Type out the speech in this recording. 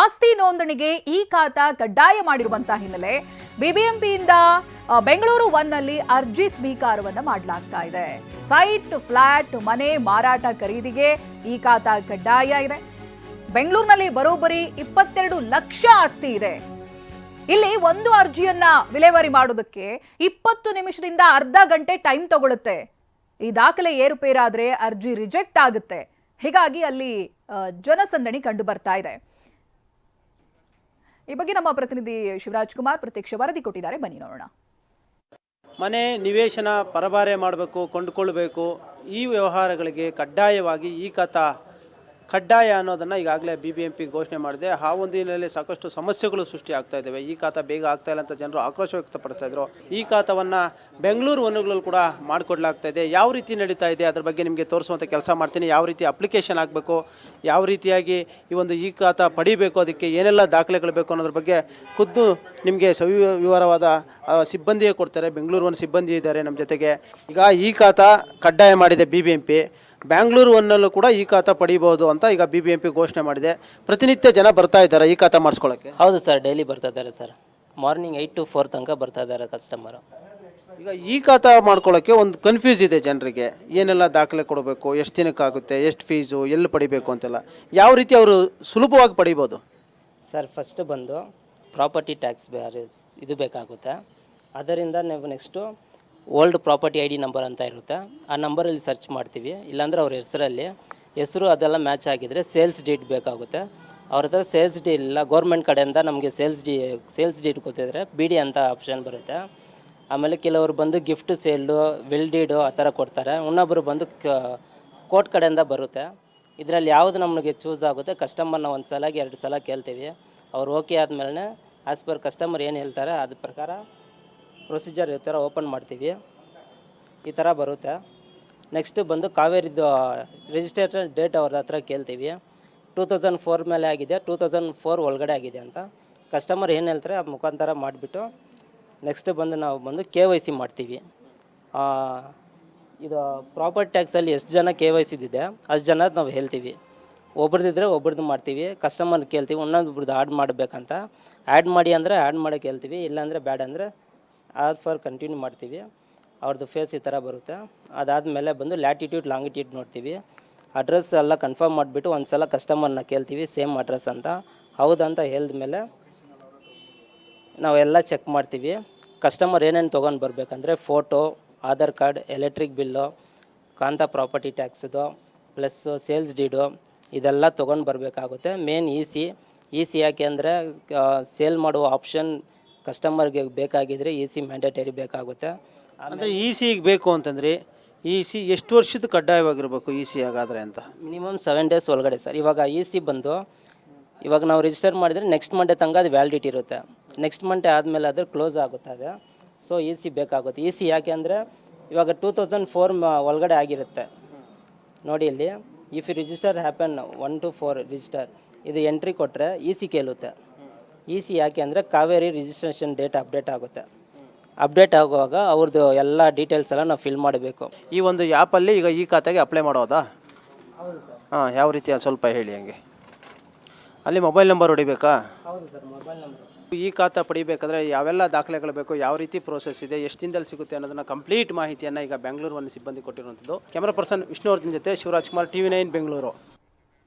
ಆಸ್ತಿ ನೋಂದಣಿಗೆ ಈ ಖಾತಾ ಕಡ್ಡಾಯ ಮಾಡಿರುವಂತಹ ಹಿನ್ನೆಲೆ ಬಿಬಿಎಂಪಿಯಿಂದ ಬೆಂಗಳೂರು ಒನ್ನಲ್ಲಿ ಅರ್ಜಿ ಸ್ವೀಕಾರವನ್ನು ಮಾಡಲಾಗ್ತಾ ಇದೆ. ಸೈಟ್, ಫ್ಲಾಟ್, ಮನೆ ಮಾರಾಟ ಖರೀದಿಗೆ ಈ ಖಾತಾ ಕಡ್ಡಾಯ ಇದೆ. ಬೆಂಗಳೂರಿನಲ್ಲಿ ಬರೋಬ್ಬರಿ ಇಪ್ಪತ್ತೆರಡು ಲಕ್ಷ ಆಸ್ತಿ ಇದೆ. ಇಲ್ಲಿ ಒಂದು ಅರ್ಜಿಯನ್ನ ವಿಲೇವಾರಿ ಮಾಡೋದಕ್ಕೆ ಇಪ್ಪತ್ತು ನಿಮಿಷದಿಂದ ಅರ್ಧ ಗಂಟೆ ಟೈಮ್ ತಗೊಳುತ್ತೆ. ಈ ದಾಖಲೆ ಏರುಪೇರಾದ್ರೆ ಅರ್ಜಿ ರಿಜೆಕ್ಟ್ ಆಗುತ್ತೆ. ಹೀಗಾಗಿ ಅಲ್ಲಿ ಜನಸಂದಣಿ ಕಂಡು ಬರ್ತಾ ಇದೆ. ಈ ಬಗ್ಗೆ ನಮ್ಮ ಪ್ರತಿನಿಧಿ ಶಿವರಾಜ್ ಕುಮಾರ್ ಪ್ರತ್ಯಕ್ಷ ವರದಿ ಕೊಟ್ಟಿದ್ದಾರೆ. ಬನ್ನಿ ನೋಡೋಣ. ಮನೆ ನಿವೇಶನ ಪರಭಾರೆ ಮಾಡಬೇಕು, ಕೊಂಡುಕೊಳ್ಬೇಕು, ಈ ವ್ಯವಹಾರಗಳಿಗೆ ಕಡ್ಡಾಯವಾಗಿ ಈ ಖಾತಾ ಕಡ್ಡಾಯ ಅನ್ನೋದನ್ನು ಈಗಾಗಲೇ ಬಿ ಬಿ ಎಂ ಪಿ ಘೋಷಣೆ ಮಾಡಿದೆ. ಆ ಒಂದು ಹಿನ್ನೆಲೆಯಲ್ಲಿ ಸಾಕಷ್ಟು ಸಮಸ್ಯೆಗಳು ಸೃಷ್ಟಿ ಆಗ್ತಾ ಇದ್ದಾವೆ. ಈ ಖಾತ ಬೇಗ ಆಗ್ತಾ ಅಂತ ಜನರು ಆಕ್ರೋಶ ವ್ಯಕ್ತಪಡಿಸ್ತಾ ಇದ್ರು. ಈ ಖಾತವನ್ನು ಬೆಂಗಳೂರು ವನಗಳಲ್ಲಿ ಕೂಡ ಮಾಡಿಕೊಡ್ಲಾಗ್ತಾ ಇದೆ. ಯಾವ ರೀತಿ ನಡೀತಾ ಇದೆ? ಅದ್ರ ಬಗ್ಗೆ ನಿಮಗೆ ತೋರಿಸುವಂಥ ಕೆಲಸ ಮಾಡ್ತೀನಿ. ಯಾವ ರೀತಿ ಅಪ್ಲಿಕೇಶನ್ ಆಗಬೇಕು? ಯಾವ ರೀತಿಯಾಗಿ ಈ ಒಂದು ಈ ಖಾತ ಪಡಿಬೇಕು? ಅದಕ್ಕೆ ಏನೆಲ್ಲ ದಾಖಲೆಗಳು ಬೇಕು ಅನ್ನೋದ್ರ ಬಗ್ಗೆ ಖುದ್ದು ನಿಮಗೆ ಸವಿ ವಿವರವಾದ ಸಿಬ್ಬಂದಿಯೇ ಕೊಡ್ತಾರೆ. ಬೆಂಗಳೂರು ಒಂದು ಸಿಬ್ಬಂದಿ ಇದ್ದಾರೆ ನಮ್ಮ ಜೊತೆಗೆ. ಈಗ ಈ ಖಾತ ಕಡ್ಡಾಯ ಮಾಡಿದೆ B B M P Bangalore ಒನ್ನಲ್ಲೂ ಕೂಡ ಈ ಖಾತಾ ಪಡಿಬೋದು ಅಂತ ಈಗ ಬಿ ಬಿ ಎಂ ಪಿ ಘೋಷಣೆ ಮಾಡಿದೆ. ಪ್ರತಿನಿತ್ಯ ಜನ ಬರ್ತಾ ಇದ್ದಾರೆ ಈ ಖಾತಾ ಮಾಡಿಸ್ಕೊಳ್ಳೋಕ್ಕೆ ಹೌದು ಸರ್ ಡೈಲಿ ಬರ್ತಾ ಇದ್ದಾರೆ sir. Morning eight to four ತನಕ ಬರ್ತಾ ಇದ್ದಾರೆ ಕಸ್ಟಮರು ಈಗ ಈ ಖಾತಾ ಮಾಡ್ಕೊಳ್ಳೋಕ್ಕೆ ಒಂದು ಕನ್ಫ್ಯೂಸ್ ಇದೆ ಜನರಿಗೆ. ಏನೆಲ್ಲ ದಾಖಲೆ ಕೊಡಬೇಕು ಎಷ್ಟು ದಿನಕ್ಕಾಗುತ್ತೆ ಎಷ್ಟು ಫೀಸು ಎಲ್ಲಿ ಪಡಿಬೇಕು ಅಂತೆಲ್ಲ. ಯಾವ ರೀತಿ ಅವರು ಸುಲಭವಾಗಿ ಪಡಿಬೋದು ಸರ್ ಫಸ್ಟ್ ಬಂದು ಪ್ರಾಪರ್ಟಿ ಟ್ಯಾಕ್ಸ್ ಬೇರೆ ಇದು ಬೇಕಾಗುತ್ತೆ. ಅದರಿಂದ ನೀವು next old property I D number ಅಂತ ಇರುತ್ತೆ. ಆ ನಂಬರಲ್ಲಿ ಸರ್ಚ್ ಮಾಡ್ತೀವಿ. ಇಲ್ಲಾಂದರೆ ಅವ್ರ ಹೆಸರಲ್ಲಿ ಹೆಸರು ಅದೆಲ್ಲ ಮ್ಯಾಚ್ ಆಗಿದರೆ ಸೇಲ್ಸ್ ಡೀಟ್ ಬೇಕಾಗುತ್ತೆ. ಅವ್ರ ಹತ್ರ ಸೇಲ್ಸ್ ಡೇ ಇಲ್ಲ. ಗೌರ್ಮೆಂಟ್ ಕಡೆಯಿಂದ ನಮಗೆ ಸೇಲ್ಸ್ ಡಿ ಸೇಲ್ಸ್ ಡೀಟ್ ಗೊತ್ತಿದ್ರೆ ಬಿ ಡಿ ಅಂತ ಆಪ್ಷನ್ ಬರುತ್ತೆ. ಆಮೇಲೆ ಕೆಲವರು ಬಂದು ಗಿಫ್ಟ್ ಸೇಲ್ಡು ವಿಲ್ ಡೀಡು ಆ ಥರ ಕೊಡ್ತಾರೆ. ಇನ್ನೊಬ್ಬರು ಬಂದು ಕೋರ್ಟ್ ಕಡೆಯಿಂದ ಬರುತ್ತೆ. ಇದರಲ್ಲಿ ಯಾವುದು ನಮಗೆ ಚೂಸ್ ಆಗುತ್ತೆ ಕಸ್ಟಮರ್ನ ಒಂದು ಸಲಗೆ ಎರಡು ಸಲ ಕೇಳ್ತೀವಿ. ಅವ್ರು ಓಕೆ ಆದಮೇಲೆ ಆ್ಯಸ್ ಪರ್ ಕಸ್ಟಮರ್ ಏನು ಹೇಳ್ತಾರೆ ಅದ್ರ ಪ್ರಕಾರ ಪ್ರೊಸೀಜರ್ ಈ ಥರ ಓಪನ್ ಮಾಡ್ತೀವಿ. ಈ ಥರ ಬರುತ್ತೆ. ನೆಕ್ಸ್ಟ್ ಬಂದು ಕಾವೇರಿದು ರಿಜಿಸ್ಟ್ರೇಷನ್ ಡೇಟ್ ಅವ್ರ ಹತ್ರ ಕೇಳ್ತೀವಿ. ಟೂ ತೌಸಂಡ್ ಫೋರ್ ಮೇಲೆ ಆಗಿದೆ ಟೂ ತೌಸಂಡ್ ಫೋರ್ ಒಳಗಡೆ ಆಗಿದೆ ಅಂತ. ಕಸ್ಟಮರ್ ಏನು ಹೇಳ್ತಾರೆ ಆ ಮುಖಾಂತರ ಮಾಡಿಬಿಟ್ಟು ನೆಕ್ಸ್ಟ್ ಬಂದು ನಾವು ಬಂದು ಕೆ ವೈ ಸಿ ಮಾಡ್ತೀವಿ. ಇದು ಪ್ರಾಪರ್ಟಿ ಟ್ಯಾಕ್ಸಲ್ಲಿ ಎಷ್ಟು ಜನ ಕೆ ವೈ ಸಿದಿದೆ ಅಷ್ಟು ಜನ ನಾವು ಹೇಳ್ತೀವಿ. ಒಬ್ರದ್ದಿದ್ರೆ ಒಬ್ರದ್ದು ಮಾಡ್ತೀವಿ ಕಸ್ಟಮರ್ ಕೇಳ್ತೀವಿ ಇನ್ನೊಬ್ರದ್ದು ಆ್ಯಡ್ ಮಾಡಬೇಕಂತ. ಆ್ಯಡ್ ಮಾಡಿ ಅಂದರೆ ಆ್ಯಡ್ ಮಾಡೋಕ್ಕೆ ಹೇಳ್ತೀವಿ, ಇಲ್ಲಾಂದರೆ ಬ್ಯಾಡ್ ಅಂದರೆ ಆದ್ ಫಾರ್ ಕಂಟಿನ್ಯೂ ಮಾಡ್ತೀವಿ. ಅವ್ರದ್ದು ಫೇಸ್ ಈ ಥರ ಬರುತ್ತೆ. ಅದಾದಮೇಲೆ ಬಂದು ಲ್ಯಾಟಿಟ್ಯೂಡ್ ಲಾಂಗಿಟ್ಯೂಡ್ ನೋಡ್ತೀವಿ. ಅಡ್ರೆಸ್ ಎಲ್ಲ ಕನ್ಫರ್ಮ್ ಮಾಡಿಬಿಟ್ಟು ಒಂದು ಸಲ ಕಸ್ಟಮರ್ನ ಕೇಳ್ತೀವಿ ಸೇಮ್ ಅಡ್ರೆಸ್ ಅಂತ. ಹೌದಂತ ಹೇಳಿದ್ಮೇಲೆ ನಾವೆಲ್ಲ ಚೆಕ್ ಮಾಡ್ತೀವಿ. ಕಸ್ಟಮರ್ ಏನೇನು ತೊಗೊಂಡು ಬರಬೇಕಂದ್ರೆ photo Aadhaar card electric bill ಕಾಂತ ಪ್ರಾಪರ್ಟಿ ಟ್ಯಾಕ್ಸ್ದು ಪ್ಲಸ್ಸು ಸೇಲ್ಸ್ ಡೀಡು ಇದೆಲ್ಲ ತೊಗೊಂಡು ಬರಬೇಕಾಗುತ್ತೆ. Main E C E C ಯಾಕೆ ಅಂದರೆ ಸೇಲ್ ಮಾಡುವ ಆಪ್ಷನ್ ಕಸ್ಟಮರ್ಗೆ ಬೇಕಾಗಿದ್ದರೆ ಎ ಸಿ ಮ್ಯಾಂಡೇಟರಿ ಬೇಕಾಗುತ್ತೆ. ಅಂದರೆ ಇ ಸಿಗೆ ಬೇಕು ಅಂತಂದರೆ ಇ ಸಿ ಎಷ್ಟು ವರ್ಷದ ಕಡ್ಡಾಯವಾಗಿರಬೇಕು ಇ ಸಿ ಹಾಗಾದರೆ ಅಂತ? ಮಿನಿಮಮ್ ಸೆವೆನ್ ಡೇಸ್ ಒಳಗಡೆ ಸರ್. ಇವಾಗ ಇ ಸಿ ಬಂದು ಇವಾಗ ನಾವು ರಿಜಿಸ್ಟರ್ ಮಾಡಿದರೆ ನೆಕ್ಸ್ಟ್ ಮಂಡೇ ತನಕ ಅದು ವ್ಯಾಲಿಡಿಟಿ ಇರುತ್ತೆ. ನೆಕ್ಸ್ಟ್ ಮಂಡೇ ಆದಮೇಲೆ ಅದು ಕ್ಲೋಸ್ ಆಗುತ್ತೆ ಅದು. ಸೊ ಎ ಸಿ ಬೇಕಾಗುತ್ತೆ. ಇ ಸಿ ಯಾಕೆ ಅಂದರೆ ಇವಾಗ ಟೂ ತೌಸಂಡ್ ಫೋರ್ ಒಳಗಡೆ ಆಗಿರುತ್ತೆ. ನೋಡಿ ಇಲ್ಲಿ if you register happen one two four register ಇದು ಎಂಟ್ರಿ ಕೊಟ್ಟರೆ ಇ ಸಿ ಕೇಳುತ್ತೆ. ಇ ಸಿ ಯಾಕೆ ಅಂದರೆ ಕಾವೇರಿ ರಿಜಿಸ್ಟ್ರೇಷನ್ ಡೇಟ್ ಅಪ್ಡೇಟ್ ಆಗುತ್ತೆ. ಅಪ್ಡೇಟ್ ಆಗುವಾಗ ಅವ್ರದ್ದು ಎಲ್ಲ ಡೀಟೇಲ್ಸ್ ಎಲ್ಲ ನಾವು ಫಿಲ್ ಮಾಡಬೇಕು. ಈ ಒಂದು ಆ್ಯಪಲ್ಲಿ ಈಗ ಈ ಖಾತೆಗೆ ಅಪ್ಲೈ ಮಾಡೋದಾ? ಹೌದು ಸರ್. ಹಾಂ ಯಾವ ರೀತಿ ಅದು ಸ್ವಲ್ಪ ಹೇಳಿ ಹಂಗೆ. ಅಲ್ಲಿ ಮೊಬೈಲ್ ನಂಬರ್ ಹೊಡಿಬೇಕಾ? ಹೌದು ಸರ್ ಮೊಬೈಲ್ ನಂಬರ್ ಈ ಖಾತೆ ಪಡಿಬೇಕಾದ್ರೆ ಯಾವೆಲ್ಲ ದಾಖಲೆಗಳು ಬೇಕು ಯಾವ ರೀತಿ ಪ್ರೋಸೆಸ್ ಇದೆ ಎಷ್ಟು ದಿನದಲ್ಲಿ ಸಿಗುತ್ತೆ ಅನ್ನೋದನ್ನ ಕಂಪ್ಲೀಟ್ ಮಾಹಿತಿಯನ್ನು ಈಗ ಬೆಂಗಳೂರು ಸಿಬ್ಬಂದಿ ಕೊಟ್ಟಿರುವಂಥದ್ದು. ಕ್ಯಾಮ್ರಾ ಪರ್ಸನ್ ವಿಷ್ಣುವರ್ಧನ್ ಜೊತೆ Shivaraj Kumar T V nine Bengaluru